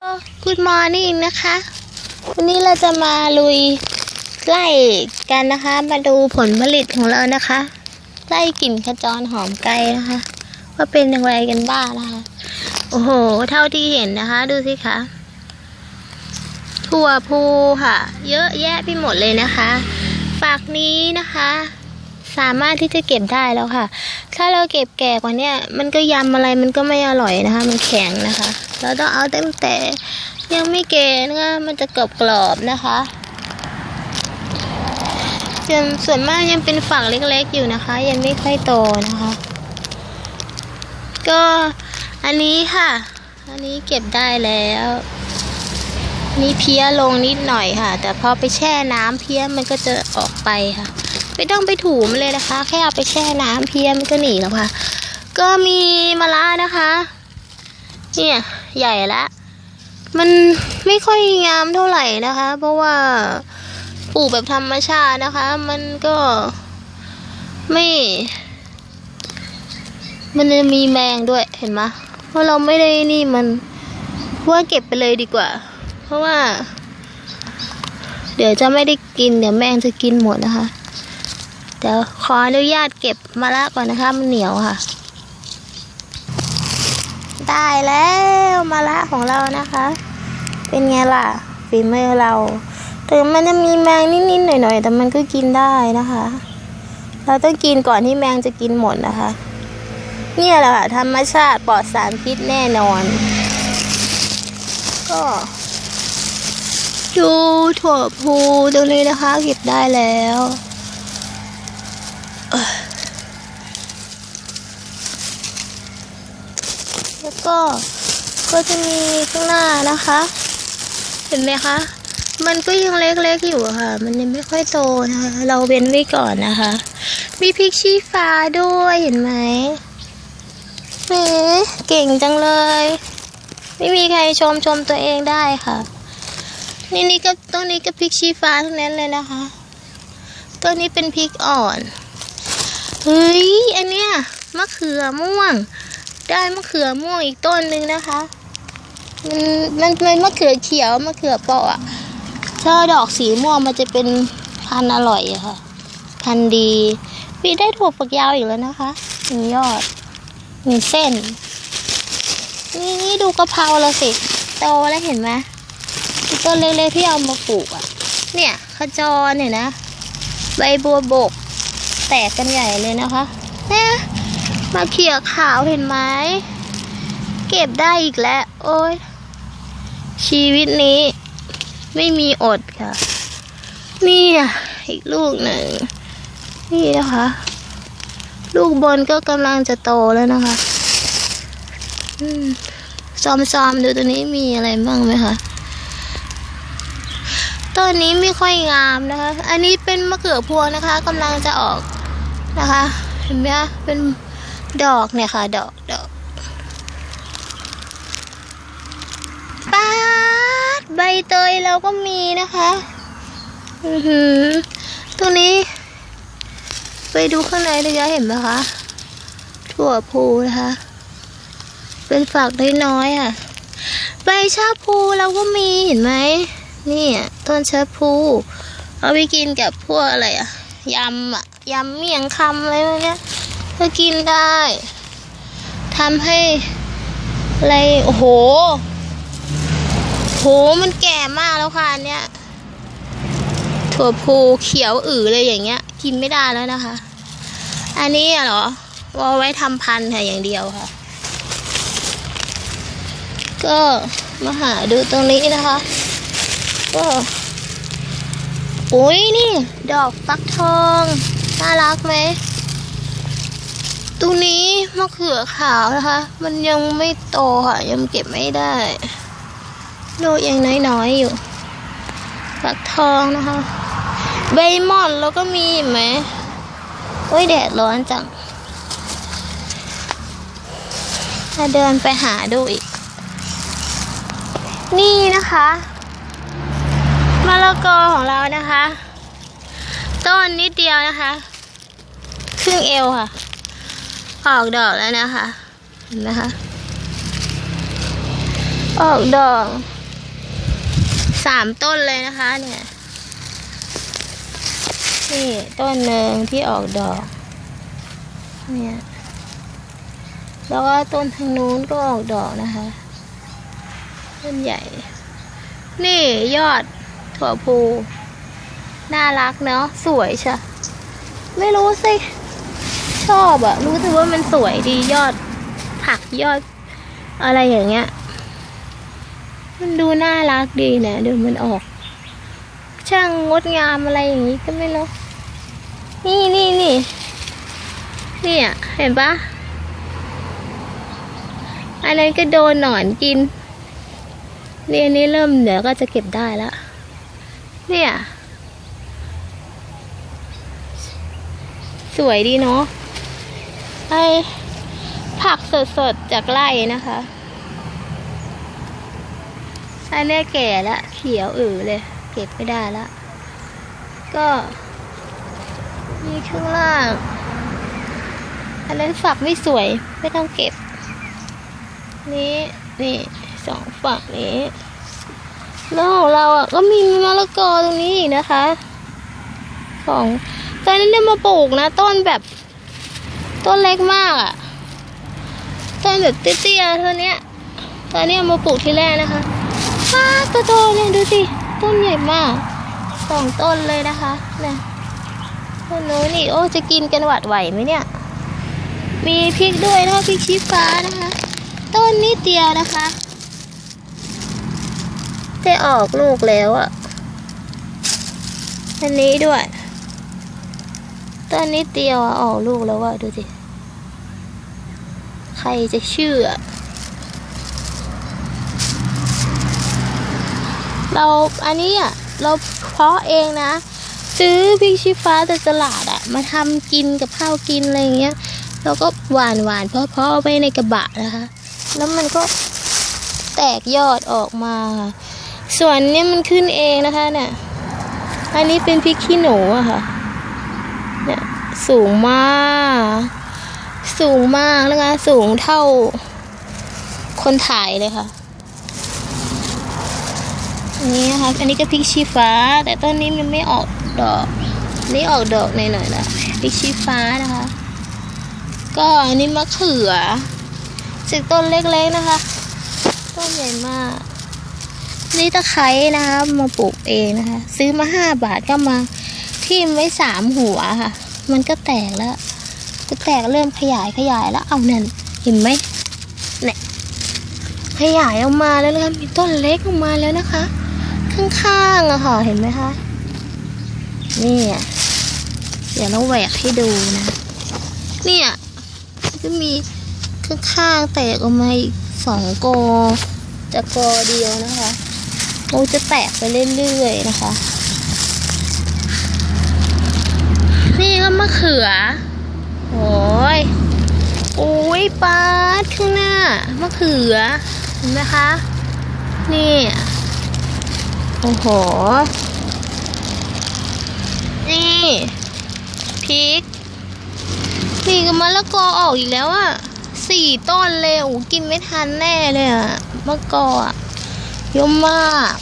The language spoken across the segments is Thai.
Good morning นะคะ วันนี้เราจะมาลุยไล่กันนะคะ มาดูผลผลิตของเรานะคะ ไล่กลิ่นขจรหอมไกลนะคะ ว่าเป็นอย่างไรกันบ้างนะคะ โอ้โห เท่าที่เห็นนะคะ ดูสิคะถั่วพูค่ะ เยอะแยะไปหมดเลยนะคะฝักนี้นะคะ สามารถที่จะเก็บได้แล้วค่ะ ถ้าเราเก็บแก่กว่าเนี้ยมันก็ยำอะไรมันก็ไม่อร่อยนะคะ มันแข็งนะคะ เราต้องเอาตั้งแต่ยังไม่แก่นะคะมันจะกรอบกรอบๆนะคะจนส่วนมากยังเป็นฝักเล็กๆอยู่นะคะ ยังไม่ค่อยโตนะคะ ก็อันนี้ค่ะ อันนี้เก็บได้แล้วมีเพี้ยลงนิดหน่อยค่ะ แต่พอไปแช่น้ำเพี้ยมันก็จะออกไปค่ะ ไม่ต้องไปถูมันเลยนะคะ แค่เอาไปแช่น้ำเพี้ยมันก็หนีแล้วค่ะ ก็มีมะระนะคะ เนี่ย ใหญ่ละมันไม่ค่อยงามเท่าไหร่นะคะ เพราะว่าปลูกแบบธรรมชาตินะคะ มันก็ไม่ มันจะมีแมงด้วยเห็นไหมเพราะเราไม่ได้นี่มันว่าเก็บไปเลยดีกว่า เพราะว่า เดี๋ยวจะไม่ได้กิน เดี๋ยวแมงจะกินหมดนะคะ เดี๋ยวขออนุญาตเก็บมะระก่อนนะคะมันเหนียวค่ะ ได้แล้วมะระของเรานะคะ เป็นไงล่ะฝีมือเราถึงมันจะมีแมงนิดๆหน่อยๆ แต่มันก็กินได้นะคะ เราต้องกินก่อนที่แมงจะกินหมดนะคะ เนี่ยแหละค่ะธรรมชาติปลอดสารพิษแน่นอน ก็ดูถั่วพูตรงนี้นะคะเก็บได้แล้วเอ่อแล้ว ก็ ก็จะมีข้างหน้านะคะ เห็นไหมคะ มันก็ยังเล็กๆอยู่ค่ะ มันยังไม่ค่อยโตนะคะ เราเว้นไว้ก่อนนะคะ มีพริกชี้ฟ้าด้วยเห็นไหมแหมเก่งจังเลย ไม่มีใครชมชมตัวเองได้ค่ะ นี่นี่ก็ต้นนี้ก็พริกชี้ฟ้าทั้งนั้นเลยนะคะต้นนี้เป็นพริกอ่อนเฮ้ยอันเนี้ยมะเขือม่วง ได้มะเขือม่วงอีกต้นหนึ่งนะคะ มันมันเป็นมะเขือเขียวมะเขือเปราะอะถ้าดอกสีม่วงมันจะเป็นพันอร่อยอะค่ะ พันดีมีได้ถั่วฝักยาวอีกแล้วนะคะมียอดมีเส้น นี่นี่ดูกะเพราเราสิโตแล้วเห็นไหมต้นเล็กๆที่เอามาปลูกอะเนี่ยขจรเนี่ยนะ ใบบัวบก แตกกันใหญ่เลยนะคะเนี่ย มาเขี่ยขาวเห็นไหม เก็บได้อีกแล้ว โอ้ย ชีวิตนี้ ไม่มีอดค่ะ นี่อะอีกลูกหนึ่ง นี่นะคะ ลูกบนก็กำลังจะโตแล้วนะคะอืมซ้อมๆดูตัวนี้มีอะไรบ้างไหมคะต้นนี้ไม่ค่อยงามนะคะ อันนี้เป็นมะเขือพวงนะคะกำลังจะออกนะคะ เห็นไหมคะเป็น ดอกเนี่ยค่ะ ดอกดอกปาดใบเตยเราก็มีนะคะอือหือตัวนี้ ไปดูข้างในเลยะเห็นไหมคะถั่วพูนะคะ เป็นฝักน้อยๆอะใบชาพูเราก็มีเห็นไหมนี่ต้นชาพูเอาไปกินกับพวกอะไรอะยำอะยำเมี่ยงคำอะไรพวกเนี้ย ก็กินได้ทำให้อะไรโอ้โห โหมันแก่มากแล้วค่ะอันเนี้ยถั่วพูเขียวอือเลยอย่างเงี้ย กินไม่ได้แล้วนะคะ อันนี้เหรอเอาไว้ทำพันธุ์ค่ะอย่างเดียวค่ะ ก็มาหาดูตรงนี้นะคะ ก็อุ้ยนี่ ดอกฟักทอง น่ารักไหม ตรงนี้มะเขือขาวนะคะ มันยังไม่โตค่ะ ยังเก็บไม่ได้ลูกยังน้อยๆอยู่ฟักทองนะคะ ใบม่อนแล้วก็มีเห็นไหมโอ้ยแดดร้อนจังถ้าเดินไปหาดูอีก นี่นะคะมะละกอของเรานะคะ ต้นนิดเดียวนะคะ ครึ่งเอวค่ะ ออกดอกแล้วนะคะเห็นไหมคะออกดอกสามต้นเลยนะคะ เนี่ยนี่ต้นหนึ่งที่ออกดอก เนี่ย แล้วก็ต้นทางนู้นก็ออกดอกนะคะ ต้นใหญ่ นี่ยอดถั่วพู น่ารักเนาะสวยใช่ไม่รู้สิ ชอบอะรู้สึกว่ามันสวยดียอด ผักยอด อะไรอย่างเงี้ย มันดูน่ารักดีนะดูมันออก ช่างงดงามอะไรอย่างนี้ก็ไม่รู้นี่นี่นี่นี่ยเห็นปะอันนั้นก็โดนหนอนกินเนี่ยอันนี้เริ่มเดี๋ยวก็จะเก็บได้แล้วเนี่ย สวยดีเนาะ ไอผักสดๆ จากไร่นะคะอันเนี้ยแก่แล้วเขียวอือเลย เก็บไม่ได้แล้วก็มีข้างล่าง อันนั้นฝักไม่สวย ไม่ต้องเก็บ นี่นี่สองฝักนี้แล้วของเราอะก็มีมะละกอตรงนี้อีกนะคะ ของตอนนั้นเนี่ยมาปลูกนะ ต้นแบบ ต้นเล็กมากอะ ต้นแบบเตี้ยๆเท่านี้ตอนนี้มาปลูกที่แรกนะคะฟ้าตัวโตเนี่ยดูสิ ต้นใหญ่มากสองต้นเลยนะคะเนี่ยต้นโน้นนี่โอ้จะกินกันหวัดไหวไหมเนี่ย มีพริกด้วยนะคะพริกชี้ฟ้านะคะ ต้นนิดเดียวนะคะได้ออกลูกแล้วอะ่ะอันนี้ด้วย ต้นนิดเดียวออกลูกแล้วอะดูสิ ใครจะเชื่อ เราอันนี้อะเราเพาะเองนะ ซื้อพริกชี้ฟ้าจากตลาดอะ มาทำกินกับข้าวกินอะไรเงี้ยแล้วก็หวานหวานเพาะเพาะไว้ในกระบะนะคะ แล้วมันก็แตกยอดออกมาส่วนเนี้ยมันขึ้นเองนะคะเนี่ยอันนี้เป็นพริกขี้หนูอะค่ะเนี่ย สูงมาก สูงมากนะคะ สูงเท่า คนถ่ายเลยค่ะนนี้นะคะอันนี้ก็พริกชี้ฟ้า แต่ต้นนี้มันไม่ออกดอก นี่ออกดอกหน่อยๆละพริกชี้ฟ้านะคะ ก็อันนี้มะเขือจากต้นเล็กๆนะคะ ต้นใหญ่มากนี่ตะไคร้นะคะมาปลูกเองนะคะ ซื้อมาห้าบาทก็มาทิ่มไว้สามหัวค่ะ มันก็แตกแล้วก็แตกเริ่มขยายขยายแล้วเอานั่นเห็นไหมเนี่ยขยายออกมาแล้วนะคะมีต้นเล็กออกมาแล้วนะคะ ข้างๆอะค่ะเห็นไหมคะนี่อะเดี๋ยวเราแหวกให้ดูนะ เนี่ยก็มีข้างๆแตกออกมาอีกสองกอจากกอเดียวนะคะโอ้จะแตกไปเรื่อยๆนะคะ นี่ก็มะเขือ โอ้ยโอ้ยปาดข้างหน้ามะเขือ เห็นไหมคะ นี่ โอ้โห นี่พริก นี่ก็มะละกอออกอีกแล้วอะสี่ต้นเลยโอ้กินไม่ทันแน่เลยอะมะกออะเยอะมาก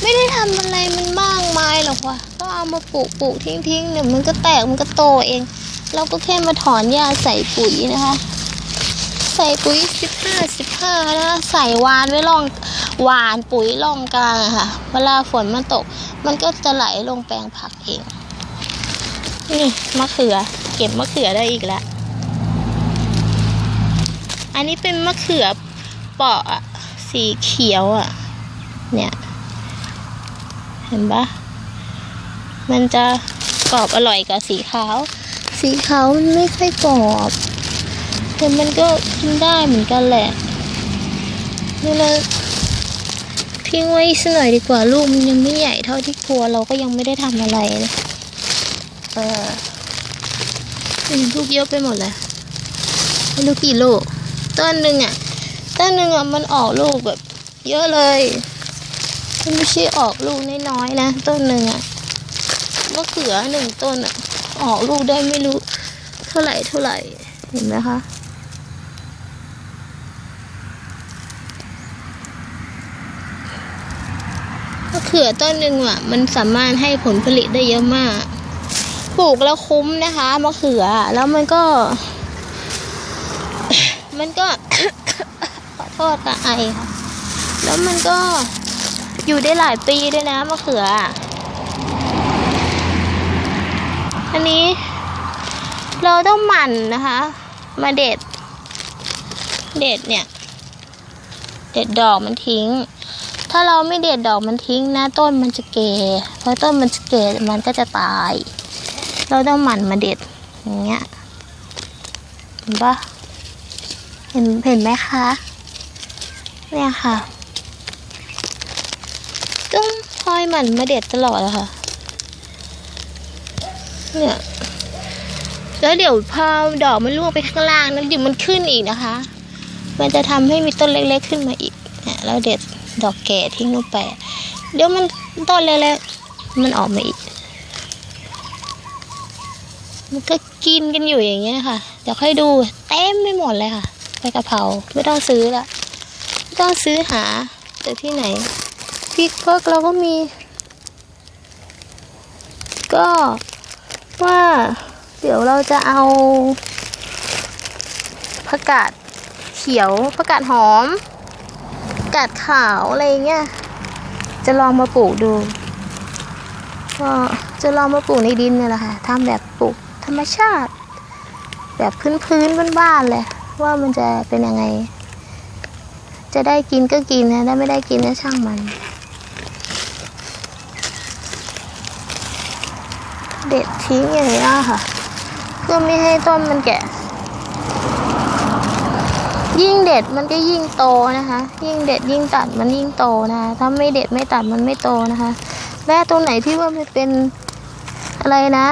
ไม่ได้ทำอะไรมันมากมายหรอกว่ะ เอามาปลูกปลูกทิ้งทิ้งๆเดี๋ยวมันก็แตกมันก็โตเอง เราก็แค่มาถอนหญ้าใส่ปุ๋ยนะคะ ใส่ปุ๋ยสิบห้าสิบห้านะคะใส่วานไว้ร่องวานปุ๋ยร่องกลางค่ะ เวลาฝนมันตก มันก็จะไหลลงแปลงผักเอง นี่มะเขือ เก็บมะเขือได้อีกแล้ว อันนี้เป็นมะเขือเปราะสีเขียวอะ เนี่ย เห็นปะ มันจะกรอบอร่อยกว่าสีขาว สีขาวมันไม่ค่อยกรอบ แต่มันก็กินได้เหมือนกันแหละนี่เราทิ้งไว้สักหน่อยดีกว่าลูกมันยังไม่ใหญ่เท่าที่ควเราก็ยังไม่ได้ทำอะไรเลยเอออืมลูกเยอะไปหมดเลยไม่รู้กี่ลูกต้นหนึ่งอะต้นหนึ่งอะมันออกลูกแบบ เยอะเลยมันไม่ใช่ออกลูกน้อยๆนะต้นหนึ่งอะ มะเขือหนึ่งต้นอะออกลูกได้ไม่รู้ เท่าไหร่เท่าไหร่เห็นไหมคะมะเขือต้นหนึ่งอะ มันสามารถให้ผลผลิตได้เยอะมาก ปลูกแล้วคุ้มนะคะมะเขือแล้วมันก็ มันก็ ขอโทษค่ะไอค่ะ แล้วมันก็อยู่ได้หลายปีด้วยนะมะเขือ อันนี้เราต้องหมั่นนะคะ มาเด็ด เด็ดเนี่ย เด็ดดอกมันทิ้ง ถ้าเราไม่เด็ดดอกมันทิ้งนะต้นมันจะเก่พอต้นมันจะเกมันก็จะตาย เราต้องหมั่นมาเด็ดอย่างเงี้ยเห็นปะเห็นเห็นไหมคะเนี่ยค่ะ ต้องคอยหมั่นมาเด็ดตลอดอะค่ะ เนี่ยแล้วเดี๋ยวพอดอกมันร่วงไปข้างล่างนั้นเดี๋ยวมันขึ้นอีกนะคะ มันจะทำให้มีต้นเล็กๆขึ้นมาอีกเนี่ยแล้วเด็ดดอกแก่ทิ้งลงไป เดี๋ยวมันต้นเล็กๆมันออกมาอีก มันก็กินกันอยู่อย่างเงี้ยค่ะ เดี๋ยวค่อยดูเต็มไม่หมดเลยค่ะใบกะเพราไม่ต้องซื้อละไม่ต้องซื้อหาจากที่ไหนพริกพวกเราก็มี ก็ ว่าเดี๋ยวเราจะเอาผักกาดเขียวผักกาดหอมผักกาดขาวอะไรเงี้ยจะลองมาปลูกดูก็จะลองมาปลูกในดินเนี่ยแหละค่ะทำแบบปลูกธรรมชาติ แบบพื้นพื้นบ้านๆเลยว่ามันจะเป็นยังไง จะได้กินก็กินนะถ้าไม่ได้กินก็ช่างมัน เด็ดทิ้งอย่างนี้ค่ะ เพื่อไม่ให้ต้นมันแก่ยิ่งเด็ดมันก็ยิ่งโตนะคะ ยิ่งเด็ดยิ่งตัดมันยิ่งโตนะคะถ้าไม่เด็ดไม่ตัดมันไม่โตนะคะและตรงไหนที่ว่ามันเป็นอะไรนะ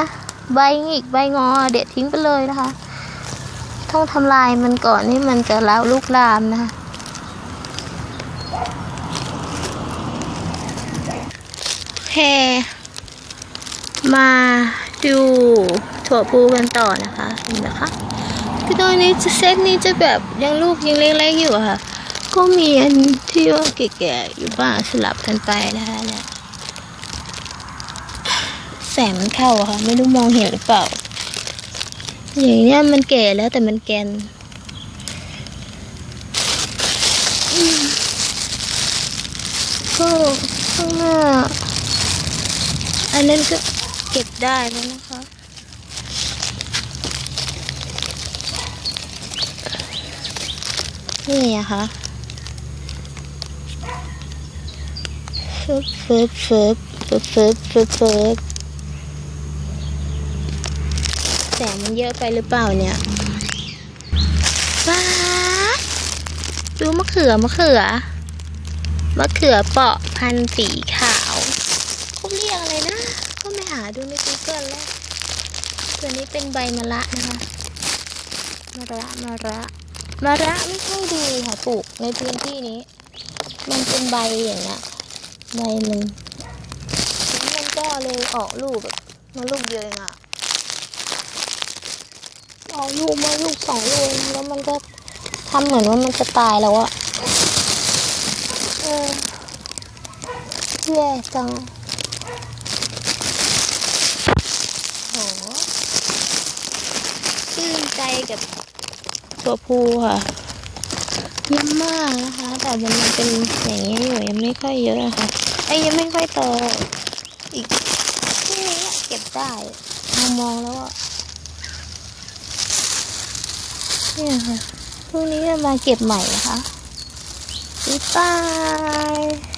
ใบหงิกใบงอ เด็ดทิ้งไปเลยนะคะ ต้องทำลายมันก่อนที่มันจะแล้วลุกลามนะคะแพ มาดูถั่วปูกันต่อนะคะเห็นไหมคะคือตอนนี้จะเซตนี้จะแบบยังลูกยังเล็กๆอยู่ค่ะ ก็มีอันที่ว่าแก่ๆอยู่บ้างสลับกันไปนะคะเนี่ยแสงมันเข้าอะค่ะ ไม่รู้มองเห็นหรือเปล่า อย่างเนี้ยมันแก่แล้วแต่มันแกนก็ข้างหน้าอันนั้นก็ ได้แล้วนะคะ นี่อะคะฟึบฟึบฟึบฟึบฟึบฟึบฟึบแสงมันเยอะไปหรือเปล่าเนี่ยว้าดูมะเขือมะเขือมะเขือเปาะพันสีขาวเขาเรียกอะไรนะ ก็ไม่หา ดูใน Google แล้ว ตัวนี้เป็นใบมะระนะคะ มะระมะระมะระไม่ค่อยดีค่ะปลูกในพื้นที่นี้ มันเป็นใบอย่างเงี้ย ใบมันแล้วมันก็เลยออกลูกแบบมาลูกเดียวเองอะออกลูกมาลูกสองลูกเองแล้วมันก็ทำเหมือนว่ามันจะตายแล้วอะเออแย่จัง โหชื่น ใจกับตัวภูค่ะเยอะมากนะคะ แต่มันเป็นอย่างนี้อยู่ยังไม่ค่อยเยอะนะคะไอ้ยังไม่ค่อยโตอีกพรุ่นี้เก็บได้มองมองแล้วอะเนี่ยค่ะพรุ่งนี้จะมาเก็บใหม่นะคะบ๊ายบาย